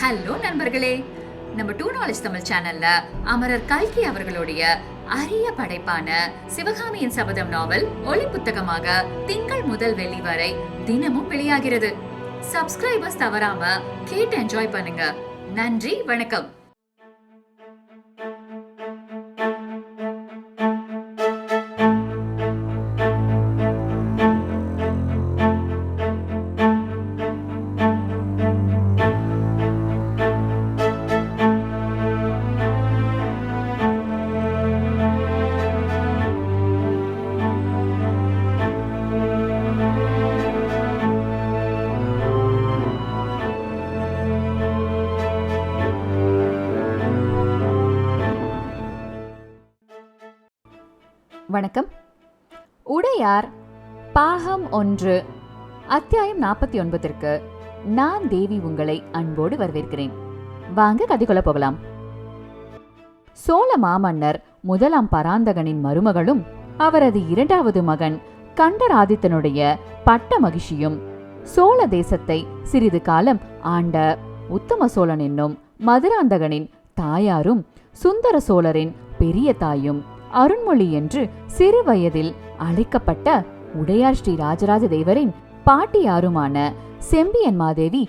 Hello நண்பர்களே. நம்ம two knowledge Tamil சேனல்ல அமரர் கல்கி அவர்களுடைய அரிய படைப்பான சிவகாமியின் சபதம் நாவல் ஒளி புத்தகமாக திங்கள் முதல் வெள்ளி வரை தினமும் வெளியாகிறது. சப்ஸ்கிரைபர்ஸ் தவறாம கேட்டு என்ஜாய் பண்ணுங்க. நன்றி வணக்கம். வணக்கம். உடையார் பாகம் ஒன்று அத்தியாயம் நாற்பத்தி ஒன்பதிற்கு நான் தேவி உங்களை அன்போடு வரவேற்கிறேன். வாங்க கதைக்குள்ள போகலாம். சோழ மாமன்னர் முதலாம் பராந்தகனின் மருமகளும் அவரது இரண்டாவது மகன் கண்டராதித்தனுடைய பட்ட மகிழ்ச்சியும் சோழ தேசத்தை சிறிது காலம் ஆண்ட உத்தம சோழன் என்னும் மதுராந்தகனின் தாயாரும் சுந்தர சோழரின் பெரிய தாயும் அருண்மொழி என்று சிறு வயதில் அழைக்கப்பட்ட உடையார் ஸ்ரீ ராஜராஜ தேவரின் பாட்டியாருமான செம்பியன் மாதேவி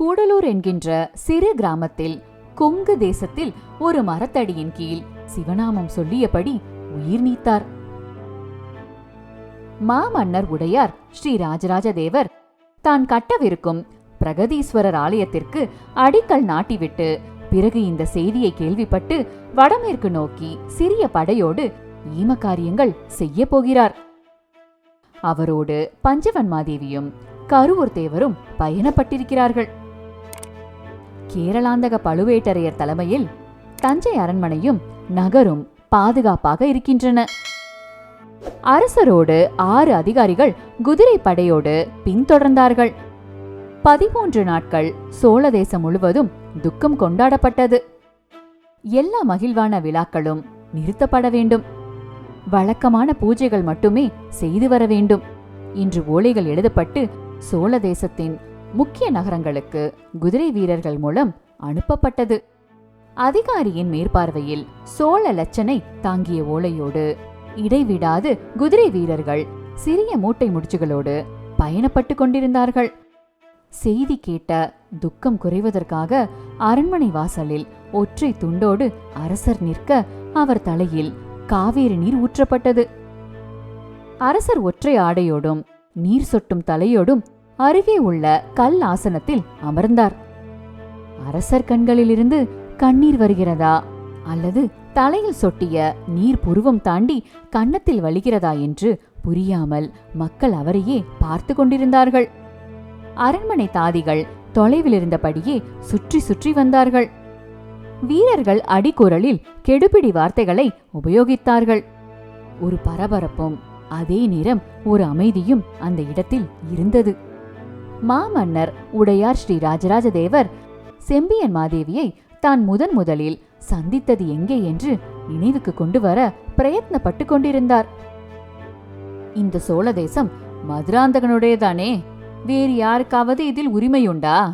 கூடலூர் என்கின்ற சிறு கிராமத்தில் கொங்கு தேசத்தில் ஒரு மரத்தடியின் கீழ் சிவநாமம் சொல்லியபடி உயிர் நீத்தார். மாமன்னர் உடையார் ஸ்ரீ ராஜராஜ தேவர் தான் கட்டவிருக்கும் பிரகதீஸ்வரர் ஆலயத்திற்கு அடிக்கல் நாட்டிவிட்டு பிறகு இந்த செய்தியை கேள்விப்பட்டு வடமேற்கு நோக்கி சிறிய படையோடு ஈமக்காரியங்கள் செய்ய போகிறார். அவரோடு பஞ்சவன்மாதேவியும் கருவூர் தேவரும் பயணப்பட்டிருக்கிறார்கள். கேரளாந்தக பழுவேட்டரையர் தலைமையில் தஞ்சை அரண்மனையும் நகரும் பாதுகாப்பாக இருக்கின்றன. அரசரோடு ஆறு அதிகாரிகள் குதிரை படையோடு பின்தொடர்ந்தார்கள். பதிமூன்று நாட்கள் சோழ தேசம் முழுவதும் துக்கம் கொண்டாடப்பட்டது. எல்லா மகிழ்வான விழாக்களும் நிறுத்தப்பட வேண்டும். வழக்கமான பூஜைகள் மட்டுமே செய்து வர வேண்டும். இன்று ஓலைகள் எழுதப்பட்டு சோழ தேசத்தின் முக்கிய நகரங்களுக்கு குதிரை வீரர்கள் மூலம் அனுப்பப்பட்டது. அதிகாரியின் மேற்பார்வையில் சோழ லட்சனை தாங்கிய ஓலையோடு இடைவிடாது குதிரை வீரர்கள் சிறிய மூட்டை முடிச்சுகளோடு பயணப்பட்டு கொண்டிருந்தார்கள். செய்தி கேட்ட துக்கம் குறைவதற்காக அரண்மனை வாசலில் ஒற்றை துண்டோடு அரசர் நிற்க அவர் தலையில் காவேரி நீர் ஊற்றப்பட்டது. அரசர் ஒற்றை ஆடையோடும் நீர் சொட்டும் தலையோடும் அருகே உள்ள கல் ஆசனத்தில் அமர்ந்தார். அரசர் கண்களிலிருந்து கண்ணீர் வருகிறதா? அல்லது தலையில் சொட்டிய நீர் புருவம் தாண்டி கன்னத்தில் வலிகிறதா என்று புரியாமல் மக்கள் அவரையே பார்த்து கொண்டிருந்தார்கள். அரண்மனை தாதிகள் தொலைவில் இருந்தபடியே சுற்றி சுற்றி வந்தார்கள். வீரர்கள் அடிக்குரலில் கெடுபிடி வார்த்தைகளை உபயோகித்தார்கள். ஒரு பரபரப்பும் அதே நேரம் ஒரு அமைதியும் அந்த இடத்தில் இருந்தது. மாமன்னர் உடையார் ஸ்ரீ ராஜராஜ தேவர் செம்பியன் மாதேவியை தான் முதன் முதலில் சந்தித்தது எங்கே என்று நினைவுக்கு கொண்டு வர பிரயத்னப்பட்டு கொண்டிருந்தார். இந்த சோழ தேசம் மதுராந்தகனுடையதானே? வேறு யாருக்காவது இதில் உரிமையுண்டா?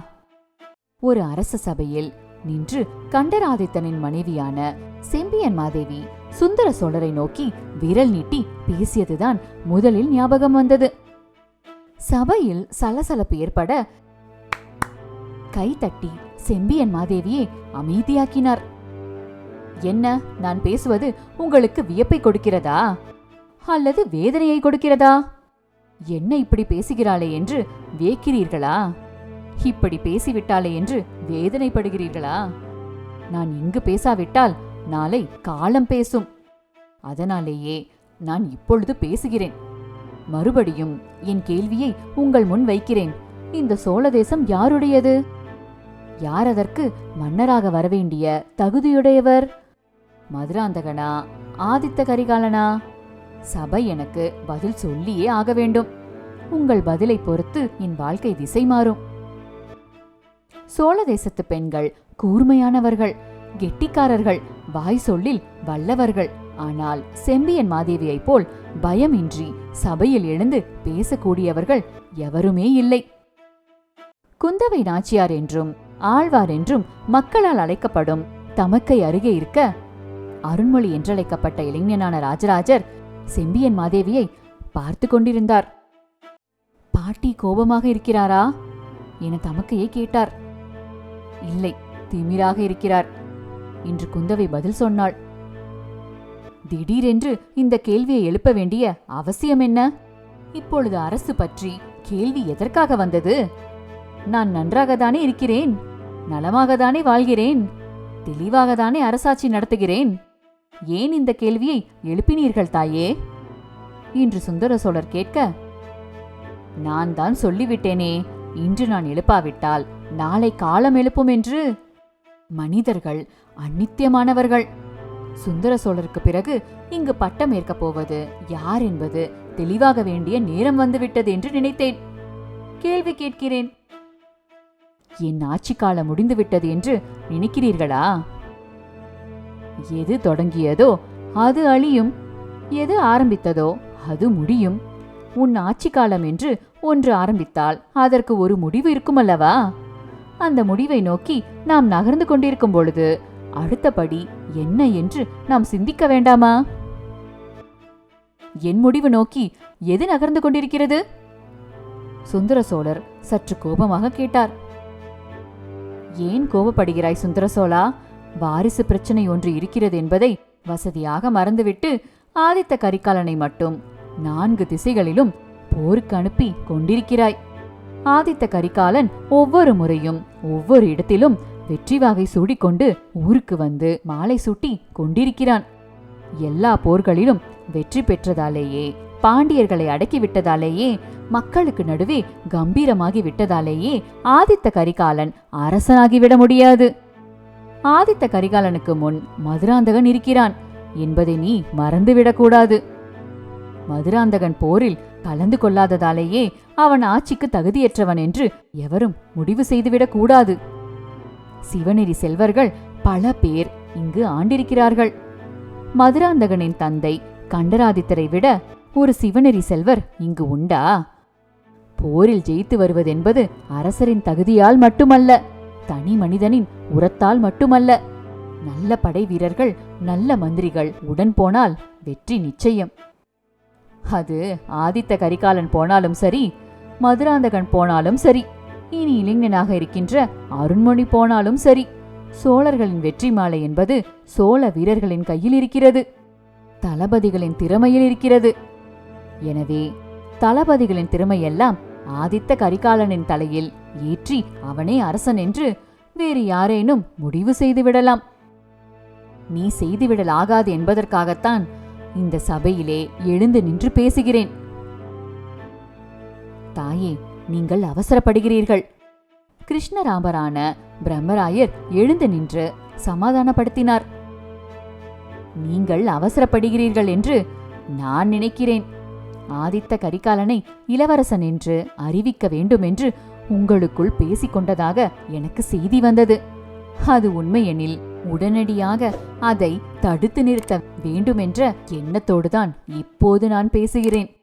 ஒரு அரச சபையில் நின்று கண்டராதித்தனின் மனைவியான செம்பியன் மாதேவி சுந்தர சோழரை நோக்கி விரல் நீட்டி பேசியதுதான் முதலில் ஞாபகம் வந்தது. சபையில் சலசலப்பு ஏற்பட கைதட்டி செம்பியன் மாதேவியை அமைதியாக்கினார். என்ன நான் பேசுவது உங்களுக்கு வியப்பை கொடுக்கிறதா? அல்லது வேதனையை கொடுக்கிறதா? என்ன இப்படி பேசுகிறாளே என்று வேக்கிறீர்களா இப்படி பேசிவிட்டாளே என்று வேதனைப்படுகிறீர்களா? நான் இங்கு பேசாவிட்டால் நாளை காலம் பேசும். அதனாலேயே நான் இப்பொழுது பேசுகிறேன். மறுபடியும் என் கேள்வியை உங்கள் முன் வைக்கிறேன். இந்த சோழ தேசம் யாருடையது? யார் அதற்கு மன்னராக வரவேண்டிய தகுதியுடையவர்? மதுராந்தகனா ஆதித்த கரிகாலனா? சபை எனக்கு பதில் சொல்லியே ஆக வேண்டும். உங்கள் பதிலை பொறுத்து என் வாழ்க்கை திசை மாறும். சோழ தேசத்து பெண்கள் கூர்மையானவர்கள் கெட்டிக்காரர்கள் வாய் சொல்லில் வல்லவர்கள். ஆனால் செம்பியன் மாதேவியைப் போல் பயமின்றி சபையில் எழுந்து பேசக்கூடியவர்கள் எவருமே இல்லை. குந்தவை நாச்சியார் என்றும் ஆழ்வார் என்றும் மக்களால் அழைக்கப்படும் தமக்கை அருகே இருக்க அருண்மொழி என்றழைக்கப்பட்ட இளைஞனான ராஜராஜர் செம்பியன் மாதேவியை பார்த்து கொண்டிருந்தார். பாட்டி கோபமாக இருக்கிறாரா? என தமக்கையை கேட்டார். இல்லை திமிராக இருக்கிறார் என்று குந்தவை பதில் சொன்னாள். திடீரென்று இந்த கேள்வியை எழுப்ப வேண்டிய அவசியம் என்ன? இப்பொழுது அரசு பற்றி கேள்வி எதற்காக வந்தது? நான் நன்றாகத்தானே இருக்கிறேன் நலமாகத்தானே வாழ்கிறேன் தெளிவாகத்தானே அரசாட்சி நடத்துகிறேன் ஏன் இந்த கேள்வியை எழுப்பினீர்கள் தாயே? இன்று சுந்தர சோழர் கேட்க நான் தான் சொல்லிவிட்டேனே இன்று நான் எழுப்பாவிட்டால் நாளை காலம் எழுப்பும் என்று? மனிதர்கள் அநித்தியமானவர்கள். சுந்தர சோழருக்கு பிறகு இங்கு பட்டம் ஏற்கப் போவது யார் என்பது தெளிவாக வேண்டிய நேரம் வந்துவிட்டது என்று நினைத்தேன். கேள்வி கேட்கிறேன். என் ஆட்சி காலம் முடிந்துவிட்டது என்று நினைக்கிறீர்களா? எது தொடங்கியதோ அது அழியும். எது ஆரம்பித்ததோ அது முடியும். உன் ஆட்சி காலம் என்று ஒன்று ஆரம்பித்தால் அதற்கு ஒரு முடிவு இருக்குமல்லவா? அந்த முடிவை நோக்கி நாம் நகர்ந்து கொண்டிருக்கும் பொழுது அடுத்தபடி என்ன என்று நாம் சிந்திக்க வேண்டாமா? என் முடிவு நோக்கி எது நகர்ந்து கொண்டிருக்கிறது? சுந்தர சோழர் சற்று கோபமாக கேட்டார். ஏன் கோபப்படுகிறாய் சுந்தர சோழா? வாரிசு பிரச்சனை ஒன்று இருக்கிறது என்பதை வசதியாக மறந்துவிட்டு ஆதித்த கரிகாலனை மட்டும் நான்கு திசைகளிலும் போருக்கு அனுப்பி கொண்டிருக்கிறாய். ஆதித்த கரிகாலன் ஒவ்வொரு முறையும் ஒவ்வொரு இடத்திலும் வெற்றி வாகை சூடிக்கொண்டு ஊருக்கு வந்து மாலை சூட்டி கொண்டிருக்கிறான். எல்லா போர்களிலும் வெற்றி பெற்றதாலேயே பாண்டியர்களை அடக்கிவிட்டதாலேயே மக்களுக்கு நடுவே கம்பீரமாகி விட்டதாலேயே ஆதித்த கரிகாலன் அரசனாகிவிட முடியாது. ஆதித்த கரிகாலனுக்கு முன் மதுராந்தகன் இருக்கிறான். என்பதை நீ மறந்துவிடக்கூடாது. மதுராந்தகன் போரில் கலந்து கொள்ளாததாலேயே அவன் ஆட்சிக்கு தகுதியற்றவன் என்று எவரும் முடிவு செய்துவிடக் கூடாது சிவநெறி செல்வர்கள் பல பேர் இங்கு ஆண்டிருக்கிறார்கள். மதுராந்தகனின் தந்தை கண்டராதித்தரை விட ஒரு சிவநெறி செல்வர் இங்கு உண்டா? போரில் ஜெயித்து வருவதென்பது அரசரின் தகுதியால் மட்டுமல்ல. தனி மனிதனின் உரத்தால் மட்டுமல்ல நல்ல படை வீரர்கள் நல்ல மந்திரிகள் உடன் போனால் வெற்றி நிச்சயம். அது ஆதித்த கரிகாலன் போனாலும் சரி மதுராந்தகன் போனாலும் சரி இனி இளைஞனாக இருக்கின்ற அருண்மொழி போனாலும் சரி சோழர்களின் வெற்றி மாலை என்பது சோழ வீரர்களின் கையில் இருக்கிறது தளபதிகளின் திறமையில் இருக்கிறது. எனவே தளபதிகளின் திறமையெல்லாம் ஆதித்த கரிகாலனின் தலையில் ஏற்றி அவனே அரசன் என்று வேறு யாரேனும் முடிவு செய்துவிடலாம். நீ செய்துவிடலாகாது என்பதற்காகத்தான் இந்த சபையிலே எழுந்து நின்று பேசுகிறேன். தாயே நீங்கள் அவசரப்படுகிறீர்கள். கிருஷ்ணராமரான பிரம்மராயர் எழுந்து நின்று சமாதானப்படுத்தினார். நீங்கள் அவசரப்படுகிறீர்கள் என்று நான் நினைக்கிறேன். ஆதித்த கரிகாலனை இளவரசன் என்று அறிவிக்க வேண்டும் என்று உங்களுக்குள் பேசிக்கொண்டதாக எனக்கு செய்தி வந்தது. அது உண்மையெனில் உடனடியாக அதை தடுத்து நிறுத்த வேண்டுமென்ற எண்ணத்தோடுதான் இப்போது நான் பேசுகிறேன்.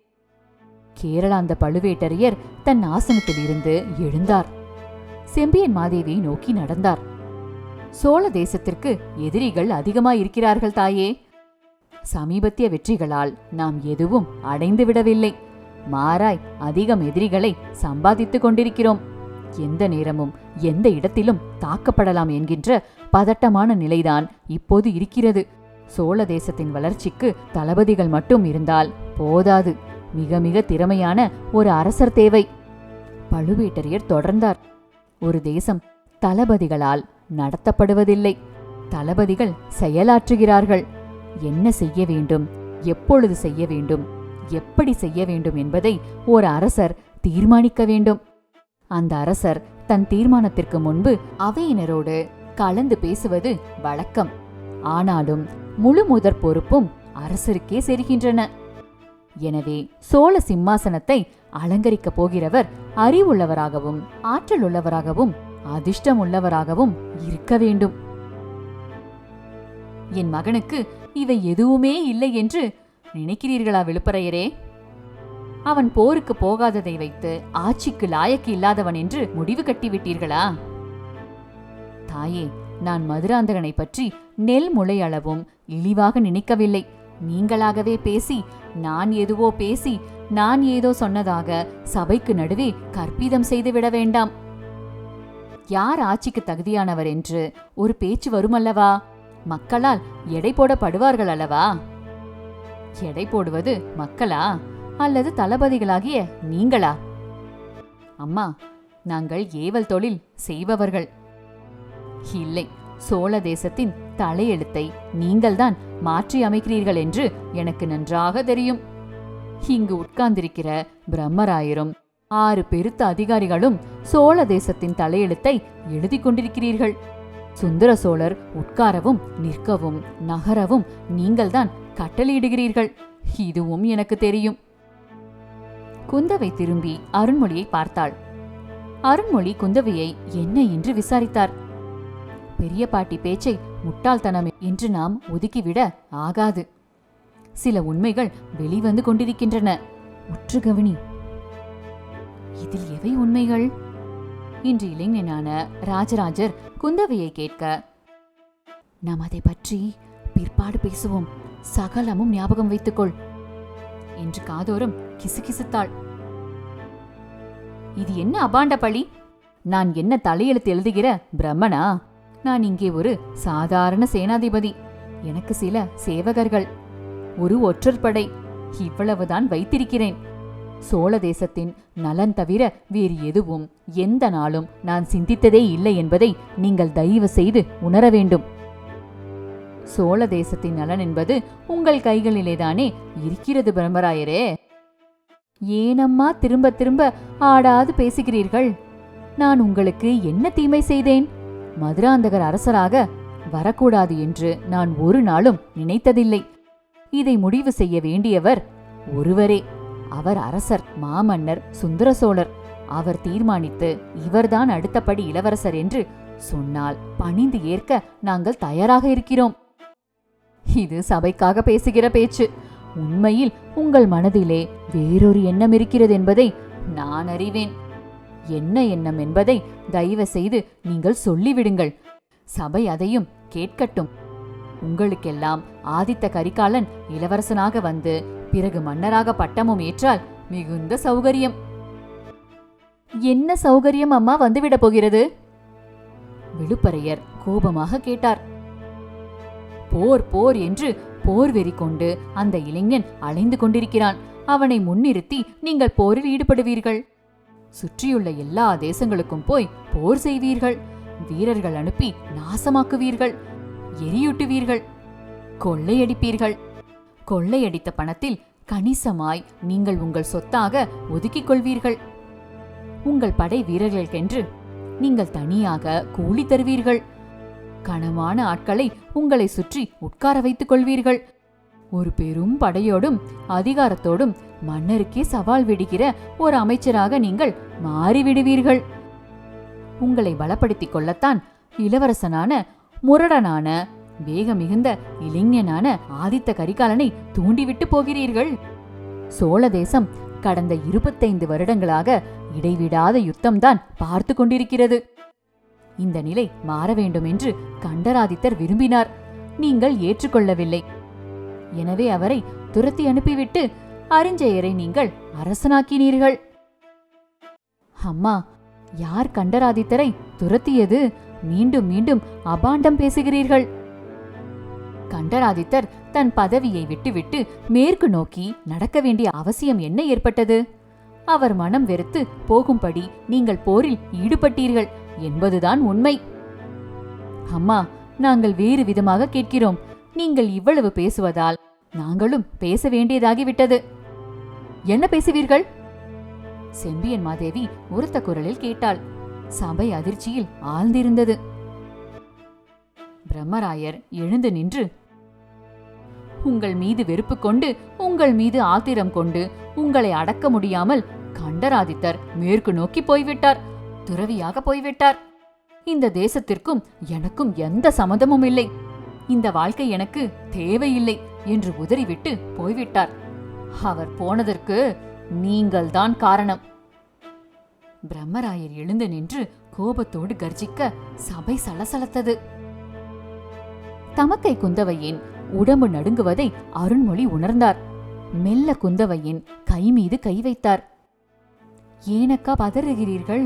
கேரளாந்த பழுவேட்டரையர் தன் ஆசனத்திலிருந்து எழுந்தார். செம்பியன் மாதேவியை நோக்கி நடந்தார். சோழ தேசத்திற்கு எதிரிகள் அதிகமாயிருக்கிறார்கள் தாயே. சமீபத்திய வெற்றிகளால் நாம் எதுவும் அடைந்து விடவில்லை. மாறாய் அதிகம் எதிரிகளை சம்பாதித்துக் கொண்டிருக்கிறோம். எந்த நேரமும் எந்த இடத்திலும் தாக்கப்படலாம் என்கின்ற பதட்டமான நிலைதான் இப்போது இருக்கிறது. சோழ தேசத்தின் வளர்ச்சிக்கு தளபதிகள் மட்டும் இருந்தால் போதாது. மிக மிக திறமையான ஒரு அரசர் தேவை. பழுவேட்டரையர் தொடர்ந்தார். ஒரு தேசம் தளபதிகளால் நடத்தப்படுவதில்லை. தளபதிகள் செயலாற்றுகிறார்கள். என்ன செய்ய வேண்டும்? எப்பொழுது செய்ய வேண்டும்? எப்படி செய்ய வேண்டும் என்பதை ஒரு அரசர் தீர்மானிக்க வேண்டும். அந்த அரசர் தன் தீர்மானத்திற்கு முன்பு அவையினரோடு கலந்து பேசுவது வழக்கம். ஆனாலும் முழு முதற் பொறுப்பும் அரசருக்கே செல்கின்றன. எனவே சோழ சிம்மாசனத்தை அலங்கரிக்கப் போகிறவர் அறிவுள்ளவராகவும் ஆற்றல் உள்ளவராகவும் அதிர்ஷ்டம் உள்ளவராகவும் இருக்க வேண்டும். என் மகனுக்கு இவை எதுவுமே இல்லை என்று நினைக்கிறீர்களா விழுப்பரையரே? அவன் போருக்கு போகாததை வைத்து ஆட்சிக்கு லாயக்கு இல்லாதவன் என்று முடிவு கட்டிவிட்டீர்களா? தாயே நான் மதுராந்தகனை பற்றி நெல் முளை அளவும் இழிவாக நினைக்கவில்லை. நீங்களாகவே பேசி நான் எதுவோ பேசி நான் ஏதோ சொன்னதாக சபைக்கு நடுவே கற்பிதம் செய்து விட வேண்டாம். யார் ஆட்சிக்கு தகுதியானவர் என்று ஒரு பேச்சு வருமல்லவா? மக்களால் எடை போடப்படுவார்கள் அல்லவா? எடை போடுவது மக்களா? அல்லது தளபதிகளாகிய நீங்களா? அம்மா நாங்கள் ஏவல் தொழில் செய்பவர்கள். இல்லை சோழ தேசத்தின் தலையெழுத்தை நீங்கள்தான் மாற்றி அமைக்கிறீர்கள் என்று எனக்கு நன்றாக தெரியும். இங்கு உட்கார்ந்திருக்கிற பிரம்மராயரும் ஆறு பெருத்த அதிகாரிகளும் சோழ தேசத்தின் தலையெழுத்தை எழுதிக் கொண்டிருக்கிறீர்கள். சுந்தர சோழர் உட்காரவும் நிற்கவும் நகரவும் நீங்கள்தான் கட்டளையிடுகிறீர்கள். இதுவும் எனக்கு தெரியும். குந்தவை திரும்பி அருண்மொழியை பார்த்தாள். அருண்மொழி குந்தவையை என்ன என்று விசாரித்தார். பெரிய பாட்டி பேச்சை முட்டாள்தனம் என்று நாம் ஒதுக்கிவிட ஆகாது. சில உண்மைகள் வெளிவந்து கொண்டிருக்கின்றன. உற்று கவனி. இதில் எவை உண்மைகள்? இன்று இளைஞனான ராஜராஜர் குந்தவையை கேட்க நாம் அதை பற்றி பிற்பாடு பேசுவோம். சகலமும் ஞாபகம் வைத்துக்கொள் என்று காதோரம் கிசுகிசுத்தாள். இது என்ன அபாண்ட பழி? நான் என்ன தலையெழுத்து எழுதுகிற பிரம்மனா? நான் இங்கே ஒரு சாதாரண சேனாதிபதி. எனக்கு சில சேவகர்கள். ஒரு ஒற்றர் படை இவ்வளவுதான் வைத்திருக்கிறேன். சோழ தேசத்தின் நலன் தவிர வேறு எதுவும் எந்த நாளும் நான் சிந்தித்ததே இல்லை என்பதை நீங்கள் தயவு செய்து உணர வேண்டும். சோழ தேசத்தின் நலன் என்பது உங்கள் கைகளிலேதானே இருக்கிறது பிரம்மராயரே. ஏனம்மா திரும்ப திரும்ப ஆடாது பேசுகிறீர்கள்? நான் உங்களுக்கு என்ன தீமை செய்தேன்? மதுராந்தகர் அரசராக வரக்கூடாது என்று நான் ஒரு நாளும் நினைத்ததில்லை. இதை முடிவு செய்ய வேண்டியவர் ஒருவரே. அவர் அரசர் மாமன்னர் சுந்தர சோழர். அவர் தீர்மானித்து இவர்தான் அடுத்தபடி இளவரசர் என்று சொன்னால் பணிந்து ஏற்க நாங்கள் தயாராக இருக்கிறோம். இது சபைக்காக பேசுகிற பேச்சு. உண்மையில் உங்கள் மனதிலே வேறொரு எண்ணம் இருக்கிறது என்பதை நான் அறிவேன். என்ன எண்ணம் என்பதை தயவு செய்து நீங்கள் சொல்லிவிடுங்கள். சபை அதையும் கேட்கட்டும். உங்களுக்கெல்லாம் ஆதித்த கரிகாலன் இளவரசனாக வந்து பிறகு மன்னராக பட்டமும் ஏற்றால் மிகுந்த சௌகரியம். என்ன சௌகரியம் அம்மா வந்துவிடப் போகிறது? விழுப்பரையர் கோபமாக கேட்டார். போர் போர் என்று போர் வெறி கொண்டு அந்த இளைஞன் அலைந்து கொண்டிருக்கிறான். அவனை முன்னிறுத்தி நீங்கள் போரில் ஈடுபடுவீர்கள். சுற்றியுள்ள எல்லா தேசங்களுக்கும் போய் போர் செய்வீர்கள். வீரர்கள் அனுப்பி நாசமாக்குவீர்கள். எரியூட்டுவீர்கள். கொள்ளையடிப்பீர்கள். கொள்ளையடித்த பணத்தில் கணிசமாய் நீங்கள் உங்கள் சொத்தாக ஒதுக்கிக் கொள்வீர்கள். உங்கள் படை வீரர்களுக்கென்று நீங்கள் தனியாக கூலி தருவீர்கள். கனமான ஆட்களை உங்களை சுற்றி உட்கார வைத்துக் கொள்வீர்கள். ஒரு பெரும் படையோடும் அதிகாரத்தோடும் மன்னருக்கே சவால் விடுகிற ஒரு அமைச்சராக நீங்கள் மாறிவிடுவீர்கள். உங்களை பலப்படுத்திக் கொள்ளத்தான் இளவரசனான முரடனான வேக மிகுந்த இளைஞனான ஆதித்த கரிகாலனை தூண்டிவிட்டு போகிறீர்கள். சோழ தேசம் கடந்த இருபத்தைந்து வருடங்களாக இடைவிடாத யுத்தம்தான் பார்த்து கொண்டிருக்கிறது. இந்த நிலை மாற வேண்டும் என்று கண்டராதித்தர் விரும்பினார். நீங்கள் ஏற்றுக்கொள்ளவில்லை. எனவே அவரை துரத்தி அனுப்பிவிட்டு அரிஞ்செயரை நீங்கள் அரசனாக்கினீர்கள். அம்மா யார் கண்டராதித்தரை துரத்தியது? மீண்டும் மீண்டும் அபாண்டம் பேசுகிறீர்கள். கண்டராதித்தர் தன் பதவியை விட்டுவிட்டு மேற்கு நோக்கி நடக்க வேண்டிய அவசியம் என்ன ஏற்பட்டது? அவர் மனம் வெறுத்து போகும்படி நீங்கள் போரில் ஈடுபட்டீர்கள். என்பதுதான் உண்மை. அம்மா நாங்கள் வேறு விதமாக கேட்கிறோம். நீங்கள் இவ்வளவு பேசுவதால் நாங்களும் பேச வேண்டியதாகிவிட்டது. என்ன பேசுவீர்கள்? செம்பியன் மாதேவி உரத்த குரலில் கேட்டாள். சபை அதிர்ச்சியில் ஆழ்ந்திருந்தது. பிரம்மராயர் எழுந்து நின்று உங்கள் மீது வெறுப்பு கொண்டு உங்கள் மீது ஆத்திரம் கொண்டு உங்களை அடக்க முடியாமல் கண்டராதித்தர் மேற்கு நோக்கி போய்விட்டார் துறவியாக போய்விட்டார். இந்த தேசத்திற்கும் எனக்கும் எந்த சம்மதமும் இல்லை. இந்த வாழ்க்கை எனக்கு தேவையில்லை என்று உதறிவிட்டு போய்விட்டார். அவர் போனதற்கு நீங்கள்தான் காரணம். பிரம்மராயர் எழுந்து நின்று கோபத்தோடு கர்ஜிக்க சபை சலசலத்தது. தமக்கை குந்தவையின். உடம்பு நடுங்குவதை அருண்மொழி உணர்ந்தார். மெல்ல குந்தவையின் கை மீது கை வைத்தார். ஏனக்கா பதறுகிறீர்கள்?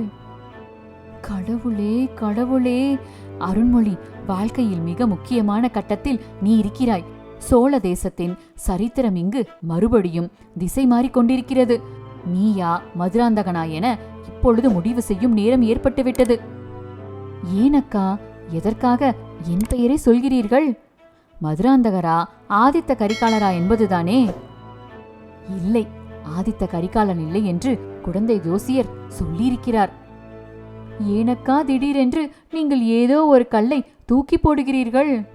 கடவுளே கடவுளே! அருண்மொழி வாழ்க்கையில் மிக முக்கியமான கட்டத்தில் நீ இருக்கிறாய். சோழ தேசத்தின் சரித்திரம் இங்கு மறுபடியும் திசை மாறிக்கொண்டிருக்கிறது நீயா மதுராந்தகனா என இப்பொழுது முடிவு செய்யும் நேரம் ஏற்பட்டுவிட்டது. ஏனக்கா எதற்காக என் பெயரை சொல்கிறீர்கள்? மதுராந்தகரா? ஆதித்த கரிகாலரா என்பதுதானே? இல்லை ஆதித்த கரிகாலன் இல்லை என்று குழந்தை ஜோசியர் சொல்லியிருக்கிறார். ஏனக்கா திடீரென்று நீங்கள் ஏதோ ஒரு கல்லை தூக்கி போடுகிறீர்கள்?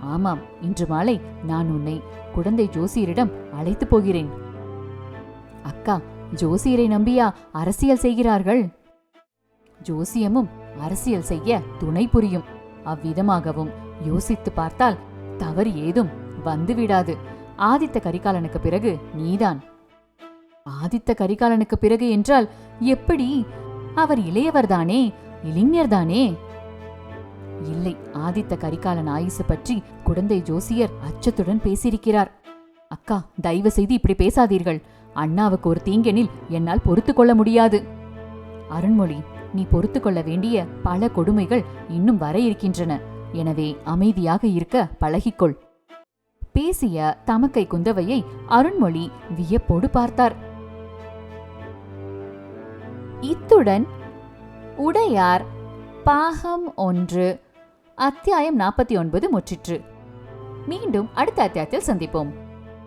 ஆமாம் இன்று மாலை நான் உன்னை குழந்தை ஜோசியரிடம் அழைத்து போகிறேன். அக்கா ஜோசியரை நம்பியா அரசியல் செய்கிறார்கள்? ஜோசியமும் அரசியல் செய்ய துணை புரியும். அவ்விதமாகவும் யோசித்து பார்த்தால் தவறு ஏதும் வந்துவிடாது. ஆதித்த கரிகாலனுக்கு பிறகு நீதான். ஆதித்த கரிகாலனுக்கு பிறகு என்றால் எப்படி? அவர் இளையவர்தானே? இளைஞர்தானே? இல்லை ஆதித்த கரிகாலன் ஆயுசு பற்றி குழந்தை ஜோசியர் அச்சத்துடன் பேசியிருக்கிறார். அக்கா தயவு செய்து இப்படி பேசாதீர்கள். அண்ணாவுக்கு ஒரு தீங்கெனில் என்னால் பொறுத்து கொள்ள முடியாது. அருண்மொழி நீ பொறுத்து கொள்ள வேண்டிய பல கொடுமைகள் இன்னும் வர இருக்கின்றன. எனவே அமைதியாக இருக்க பழகிக்கொள். பேசிய தமக்கை குந்தவையை அருண்மொழி வியப்போடு பார்த்தார். இத்துடன் உடையார் பாகம் ஒன்று அத்தியாயம் நாற்பத்தி ஒன்பது முற்றிற்று. மீண்டும் அடுத்த அத்தியாயத்தில் சந்திப்போம்.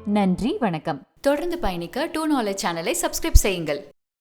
நன்றி வணக்கம். தொடர்ந்து பயணிக்க டூ நாலேஜ் சேனலை சப்ஸ்கிரைப் செய்யுங்கள்.